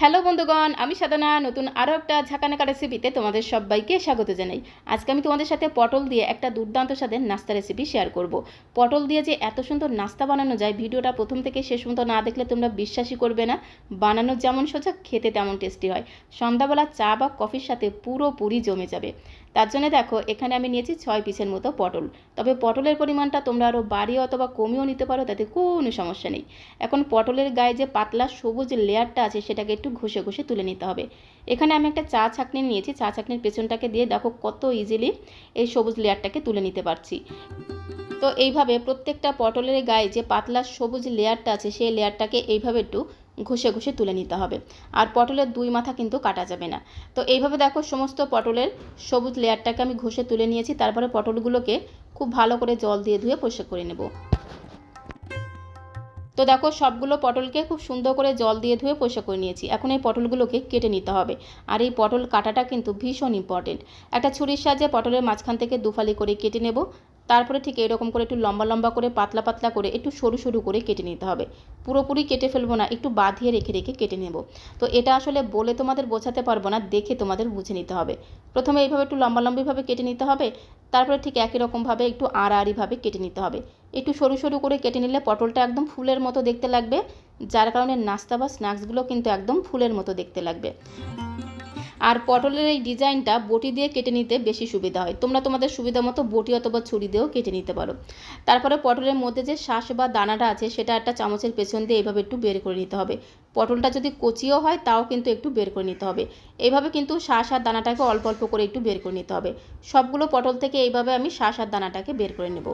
Hello বন্ধুগণ, আমি সাধনা, নতুন আরও একটা ঝাঁকানাকা রেসিপিতে তোমাদের সবাইকে স্বাগত জানাই। আজকে আমি তোমাদের সাথে পটল দিয়ে একটা দুর্দান্ত স্বাদের নাস্তা রেসিপি শেয়ার করব। পটল দিয়ে যে এত সুন্দর নাস্তা বানানো যায়, ভিডিওটা প্রথম থেকে শেষ পর্যন্ত না দেখলে তোমরা বিশ্বাসই করবে না। বানানো যেমন সোজা, খেতে তেমন টেস্টি হয়। সন্ধ্যাবেলা চা বা কফির সাথে পুরোপুরি জমে যাবে। তার জন্য দেখো, এখানে আমি নিয়েছি ছয় পিসের মতো পটল। তবে পটলের পরিমাণটা তোমরা আরও বাড়িয়ে অথবা কমিয়েও নিতে পারো, তাতে কোনো সমস্যা নেই। এখন পটলের গায়ে যে পাতলা সবুজ লেয়ারটা আছে, সেটাকে একটু ঘষে ঘষে তুলে নিতে হবে। এখানে আমি একটা চা ছাঁকনি নিয়েছি, চা ছাঁকনির পেছনটাকে দিয়ে দেখো কত ইজিলি এই সবুজ লেয়ারটাকে তুলে নিতে পারছি। তো এইভাবে প্রত্যেকটা পটলের গায়ে যে পাতলা সবুজ লেয়ারটা আছে, সেই লেয়ারটাকে এইভাবে একটু ঘষে ঘষে তুলে নিতে হবে। আর পটলের দুই মাথা কিন্তু কাটা যাবে না। তো এইভাবে দেখো সমস্ত পটলের সবুজ লেয়ারটাকে আমি ঘষে তুলে নিয়েছি। তারপরে পটলগুলোকে খুব ভালো করে জল দিয়ে ধুয়ে পরিষ্কার করে নেব। তো দেখো সবগুলো পটলকে খুব সুন্দর করে জল দিয়ে ধুয়ে পরিষ্কার করে নিয়েছি। এখন এই পটলগুলোকে কেটে নিতে হবে। আর এই পটল কাটাটা কিন্তু ভীষণ ইম্পর্টেন্ট একটা ছুরির সাহায্যে পটলের মাঝখান থেকে দুফালি করে কেটে নেব। তারপরে ঠিক এরকম করে একটু লম্বা লম্বা করে, পাতলা পাতলা করে একটু সরু সরু করে কেটে নিতে হবে। পুরোপুরি কেটে ফেলব না, একটু বাঁধিয়ে রেখে রেখে কেটে নেব। তো এটা আসলে বলে তোমাদের বোঝাতে পারব না, দেখে তোমাদের বুঝে নিতে হবে। প্রথমে এইভাবে একটু লম্বা লম্বিভাবে কেটে নিতে হবে, তারপরে ঠিক একই রকমভাবে একটু আড়াআড়িভাবে কেটে নিতে হবে। একটু সরু সরু করে কেটে নিলে পটলটা একদম ফুলের মতো দেখতে লাগবে, যার কারণে নাস্তা বা স্ন্যাক্সগুলো কিন্তু একদম ফুলের মতো দেখতে লাগবে। আর পটলের এই ডিজাইনটা বটি দিয়ে কেটে নিতে বেশি সুবিধা হয়। তোমরা তোমাদের সুবিধা মতো বটি অথবা ছুরি দিয়েও কেটে নিতে পারো। তারপরে পটলের মধ্যে যে শ্বাস বা দানাটা আছে, সেটা একটা চামচের পেছন দিয়ে এইভাবে একটু বের করে নিতে হবে। পটলটা যদি কচিও হয়, তাও কিন্তু একটু বের করে নিতে হবে। এইভাবে কিন্তু শ্বাস আর দানাটাকে অল্প অল্প করে একটু বের করে নিতে হবে। সবগুলো পটল থেকে এইভাবে আমি শ্বাস আর দানাটাকে বের করে নেব।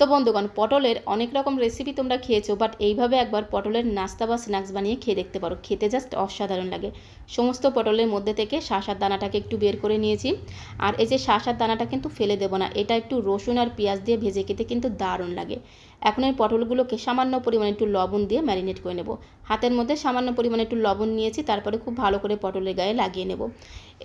তো বন্ধুগণ, পটলের অনেক রকম রেসিপি তোমরা খেয়েছো বাট এইভাবে একবার পটলের নাস্তা বা স্ন্যাক্স বানিয়ে খেয়ে দেখতে পারো। খেতে জাস্ট অসাধারণ লাগে। সমস্ত পটলের মধ্যে থেকে শাঁসার দানাটাকে একটু বের করে নিয়েছি। আর এই যে শাঁসার দানাটা কিন্তু ফেলে দেবো না, এটা একটু রসুন আর পেঁয়াজ দিয়ে ভেজে খেতে কিন্তু দারুণ লাগে। এখন এই পটলগুলোকে সামান্য পরিমাণে একটু লবণ দিয়ে ম্যারিনেট করে নেব। হাতের মধ্যে সামান্য পরিমাণে একটু লবণ নিয়েছি, তারপরে খুব ভালো করে পটলের গায়ে লাগিয়ে নেব।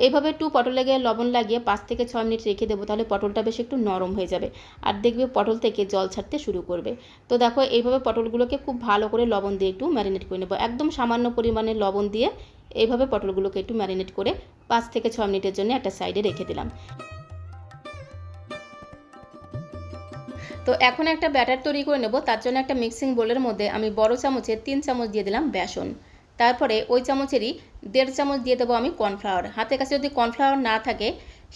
এইভাবে একটু পটলের গায়ে লবণ লাগিয়ে পাঁচ থেকে ছয় মিনিট রেখে দেবো, তাহলে পটলটা বেশ একটু নরম হয়ে যাবে আর দেখবে পটল থেকে জল ছাড়তে শুরু করবে। তো দেখো, এইভাবে পটলগুলোকে খুব ভালো করে লবণ দিয়ে একটু ম্যারিনেট করে নেব। একদম সামান্য পরিমাণে লবণ দিয়ে এইভাবে পটলগুলোকে একটু ম্যারিনেট করে পাঁচ থেকে ছ মিনিটের জন্য একটা সাইডে রেখে দিলাম। তো এখন একটা ব্যাটার তৈরি করে নেব, তার জন্য একটা মিক্সিং বোলের মধ্যে আমি বড় চামচে তিন চামচ দিয়ে দিলাম বেসন। তারপরে ওই চামচেরই দেড় চামচ দিয়ে দেবো আমি কর্নফ্লাওয়ার হাতের কাছে যদি কর্নফ্লাওয়ার না থাকে,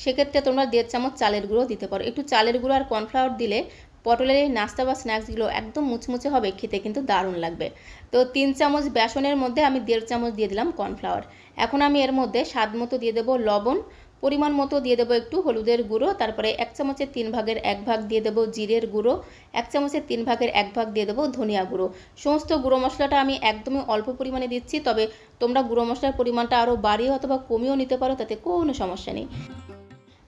সেক্ষেত্রে তোমরা দেড় চামচ চালের গুঁড়ো দিতে পারো। একটু চালের গুঁড়ো আর কর্নফ্লাওয়ার দিলে পটলের এই নাস্তা বা স্ন্যাক্সগুলো একদম মুচমুচে হবে, খেতে কিন্তু দারুণ লাগবে। তো তিন চামচ বেসনের মধ্যে আমি দেড় চামচ দিয়ে দিলাম কর্নফ্লাওয়ার এখন আমি এর মধ্যে স্বাদ মতো দিয়ে দেবো লবণ পরিমাণ মতো দিয়ে দেবো একটু হলুদের গুঁড়ো, তারপরে এক চামচের তিন ভাগের এক ভাগ দিয়ে দেবো জিরের গুঁড়ো, এক চামচের তিন ভাগের এক ভাগ দিয়ে দেবো ধনিয়া গুঁড়ো। সমস্ত গুঁড়ো মশলাটা আমি একদমই অল্প পরিমাণে দিচ্ছি, তবে তোমরা গুঁড়ো মশলার পরিমাণটা আরও বাড়িয়ে অথবা কমিয়েও নিতে পারো, তাতে কোনো সমস্যা নেই।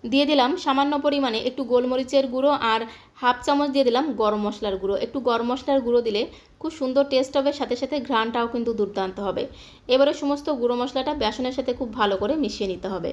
দিয়ে দিলাম সামান্য পরিমাণে একটু গোলমরিচের গুঁড়ো আর হাফ চামচ দিয়ে দিলাম গরম মশলার গুঁড়ো। একটু গরম মশলার গুঁড়ো দিলে খুব সুন্দর টেস্ট হবে, সাথে সাথে ঘ্রাণটাও কিন্তু দুর্দান্ত হবে। এবারে সমস্ত গুঁড়ো মশলাটা বেসনের সাথে খুব ভালো করে মিশিয়ে নিতে হবে।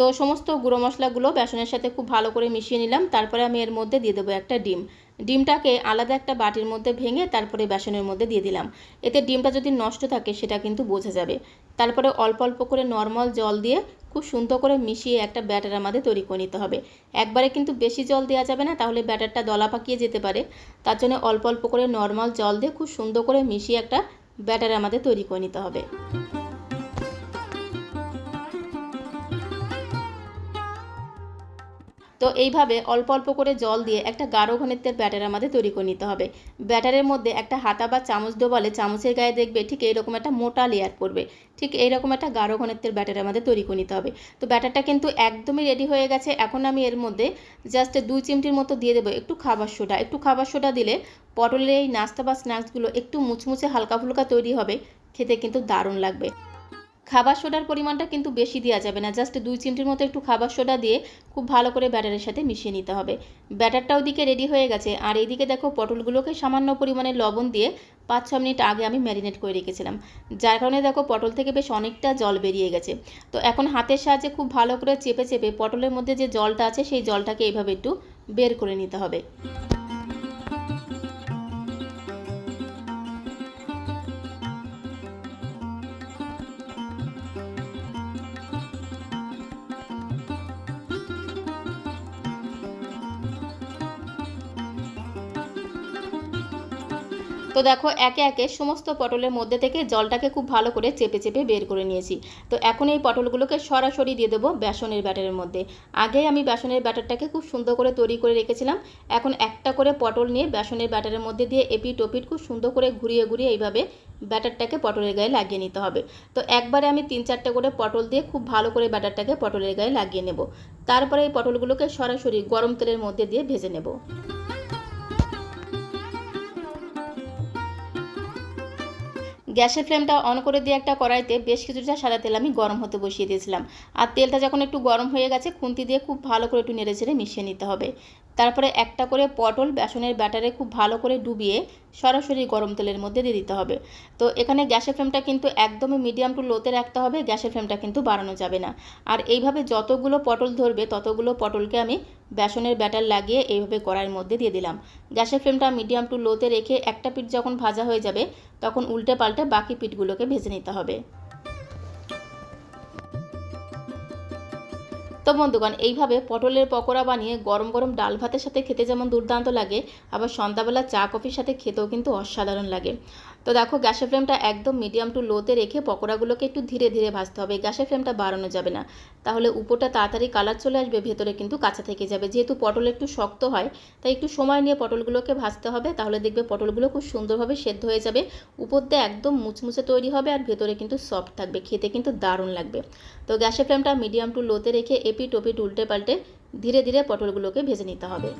তো সমস্ত গুঁড়ো মশলাগুলো বেসনের সাথে খুব ভালো করে মিশিয়ে নিলাম। তারপরে আমি এর মধ্যে দিয়ে দেবো একটা ডিম। ডিমটাকে আলাদা একটা বাটির মধ্যে ভেঙে তারপরে বেসনের মধ্যে দিয়ে দিলাম। এতে ডিমটা যদি নষ্ট থাকে সেটা কিন্তু বোঝা যাবে। তারপরে অল্প অল্প করে নর্মাল জল দিয়ে খুব সুন্দর করে মিশিয়ে একটা ব্যাটার আমাদের তৈরি করে নিতে হবে। একবারে কিন্তু বেশি জল দেওয়া যাবে না, তাহলে ব্যাটারটা দলা পাকিয়ে যেতে পারে। তার জন্য অল্প অল্প করে নর্মাল জল দিয়ে খুব সুন্দর করে মিশিয়ে একটা ব্যাটার আমাদের তৈরি করে নিতে হবে। তো এইভাবে অল্প অল্প করে জল দিয়ে একটা গাঢ় ঘনত্বের ব্যাটার আমাদের তৈরি করে নিতে হবে। ব্যাটারের মধ্যে একটা হাতা বা চামচ ডোবালে চামচের গায়ে দেখবে ঠিক এইরকম একটা মোটা লেয়ার পড়বে। ঠিক এইরকম একটা গাঢ় ঘনত্বের ব্যাটার আমাদের তৈরি করে নিতে হবে। তো ব্যাটারটা কিন্তু একদমই রেডি হয়ে গেছে। এখন আমি এর মধ্যে জাস্ট দুই চিমটির মতো দিয়ে দেবো একটু খাবার সোডা। একটু খাবার সোডা দিলে পটলের এই নাস্তা বা স্ন্যাক্সগুলো একটু মুচমুচে হালকা ফুলকা তৈরি হবে। খেতে কিন্তু দারুণ লাগবে। খাবার সোডার পরিমাণটা কিন্তু বেশি দেওয়া যাবে না। জাস্ট দুই চিমটির মতো একটু খাবার সোডা দিয়ে খুব ভালো করে ব্যাটারের সাথে মিশিয়ে নিতে হবে। ব্যাটারটা ওদিকে রেডি হয়ে গেছে। আর এইদিকে দেখো, পটলগুলোকে সামান্য পরিমাণে লবণ দিয়ে পাঁচ ছ মিনিট আগে আমি ম্যারিনেট করে রেখেছিলাম। যার কারণে দেখো, পটল থেকে বেশ অনেকটা জল বেরিয়ে গেছে। তো এখন হাতের সাহায্যে খুব ভালো করে চেপে চেপে পটলের মধ্যে যে জলটা আছে, সেই জলটাকে এইভাবে একটু বের করে নিতে হবে। তো দেখো, একে একে সমস্ত পটলের মধ্যে থেকে জলটাকে খুব ভালো করে চেপে চেপে বের করে নিয়েছি। তো এখন এই পটলগুলোকে সরাসরি দিয়ে দেবো বেসনের ব্যাটারের মধ্যে। আগে আমি বেসনের ব্যাটারটাকে খুব সুন্দর করে তৈরি করে রেখেছিলাম। এখন একটা করে পটল নিয়ে বেসনের ব্যাটারের মধ্যে দিয়ে এপিট ওপিট খুব সুন্দর করে ঘুরিয়ে ঘুরিয়ে এইভাবে ব্যাটারটাকে পটলের গায়ে লাগিয়ে নিতে হবে। তো একবারে আমি তিন চারটে করে পটল দিয়ে খুব ভালো করে ব্যাটারটাকে পটলের গায়ে লাগিয়ে নেব। তারপরে এই পটলগুলোকে সরাসরি গরম তেলের মধ্যে দিয়ে ভেজে নেব। গ্যাসের ফ্লেমটা অন করে দিয়ে একটা কড়াইতে বেশ কিছুটা সাদা তেল আমি গরম হতে বসিয়ে দিয়েছিলাম। আর তেলটা যখন একটু গরম হয়ে গেছে, খুন্তি দিয়ে খুব ভালো করে একটু নেড়ে চেড়ে মিশিয়ে নিতে হবে। তারপরে একটা করে পটল বেসনের ব্যাটারে খুব ভালো করে ডুবিয়ে সরাসরি গরম তেলের মধ্যে দিয়ে দিতে হবে। তো এখানে গ্যাসের ফ্লেমটা কিন্তু একদমই মিডিয়াম টু লোতে রাখতে হবে, গ্যাসের ফ্লেমটা কিন্তু বাড়ানো যাবে না। আর এইভাবে যতগুলো পটল ধরবে, ততগুলো পটলকে আমি বেসনের ব্যাটার লাগিয়ে এইভাবে কড়াইয়ের মধ্যে দিয়ে দিলাম। গ্যাসের ফ্লেমটা মিডিয়াম টু লোতে রেখে একটা পিঠ যখন ভাজা হয়ে যাবে, তখন উল্টে পাল্টে বাকি পিঠগুলোকে ভেজে নিতে হবে। তো বন্ধুগণ, এইভাবে পটলের পকোড়া বানিয়ে গরম গরম ডাল ভাতের সাথে খেতে যেমন দুর্দান্ত লাগে, আবার সন্ধ্যাবেলা চা কফির সাথে খেতেও কিন্তু অসাধারণ লাগে। তো দেখো, গ্যাসের ফ্লেমটা একদম মিডিয়াম টু লোতে রেখে পকোড়াগুলোকে একটু ধীরে ধীরে ভাজতে হবে। গ্যাসের ফ্লেমটা বাড়ানো যাবে না। তাহলে উপরটা তাড়াতাড়ি কালার চলে আসবে, ভেতরে কিন্তু কাঁচা থেকে যাবে। যেহেতু পটল একটু শক্ত হয়, তাই একটু সময় নিয়ে পটলগুলোকে ভাজতে হবে। তাহলে দেখবে পটলগুলো খুব সুন্দরভাবে সেদ্ধ হয়ে যাবে। উপর দিয়ে একদম মুচমুচে তৈরি হবে আর ভেতরে কিন্তু সফট থাকবে। খেতে কিন্তু দারুণ লাগবে। তো গ্যাসের ফ্লেমটা মিডিয়াম টু লোতে রেখে এপিট ওপিট উল্টে পাল্টে ধীরে ধীরে পটলগুলোকে ভেজে নিতে হবে।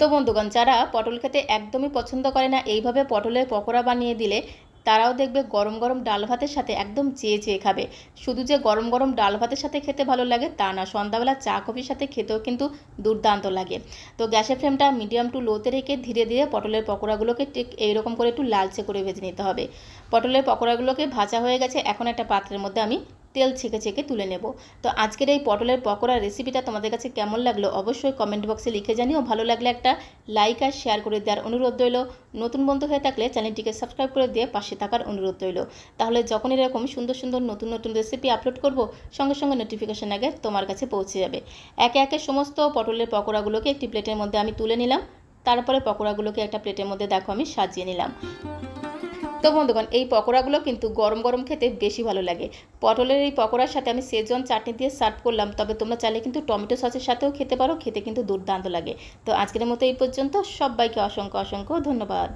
তো বন্ধুগণ যারা পটল খেতে একদমই পছন্দ করে না, এইভাবে পটলের পকোড়া বানিয়ে দিলে তারাও দেখবে গরম গরম ডাল ভাতের সাথে একদম চেয়ে চেয়ে খাবে। শুধু যে গরম গরম ডাল ভাতের সাথে খেতে ভালো লাগে তা না, সন্ধ্যাবেলা চা কফির সাথে খেতেও কিন্তু দুর্দান্ত লাগে। তো গ্যাসের ফ্লেমটা মিডিয়াম টু লোতে রেখে ধীরে ধীরে পটলের পকোড়াগুলোকে ঠিক এইরকম করে একটু লালচে করে ভেজে নিতে হবে। পটলের পকোড়াগুলোকে ভাজা হয়ে গেছে, এখন একটা পাত্রের মধ্যে আমি তেল ছেঁকে ছেঁকে তুলে নেব। তো আজকের এই পটলের পকোড়ার রেসিপিটা তোমাদের কাছে কেমন লাগল অবশ্যই কমেন্ট বক্সে লিখে জানিও। ভালো লাগলে একটা লাইক আর শেয়ার করে দেওয়ার অনুরোধ রইল। নতুন বন্ধু হয়ে থাকলে চ্যানেলটিকে সাবস্ক্রাইব করে দিয়ে পাশে থাকার অনুরোধ রইল। তাহলে যখন এরকম সুন্দর সুন্দর নতুন নতুন রেসিপি আপলোড করব, সঙ্গে সঙ্গে নোটিফিকেশান আগে তোমার কাছে পৌঁছে যাবে। একে একে সমস্ত পটলের পকোড়াগুলোকে একটি প্লেটের মধ্যে আমি তুলে নিলাম। তারপরে পকোড়াগুলোকে একটা প্লেটের মধ্যে দেখো আমি সাজিয়ে নিলাম। তো বন্ধুগণ, এই পকোড়াগুলো কিন্তু গরম গরম খেতে বেশি ভালো লাগে। পটলের এই পকোড়ার সাথে আমি সেজন চাটনি দিয়ে সার্ভ করলাম, তবে তোমরা চাইলে কিন্তু টমেটো সসের সাথেও খেতে পারো, খেতে কিন্তু দুর্দান্ত লাগে। তো আজকের মতো এই পর্যন্ত, সবাইকে অসংখ্য অসংখ্য ধন্যবাদ।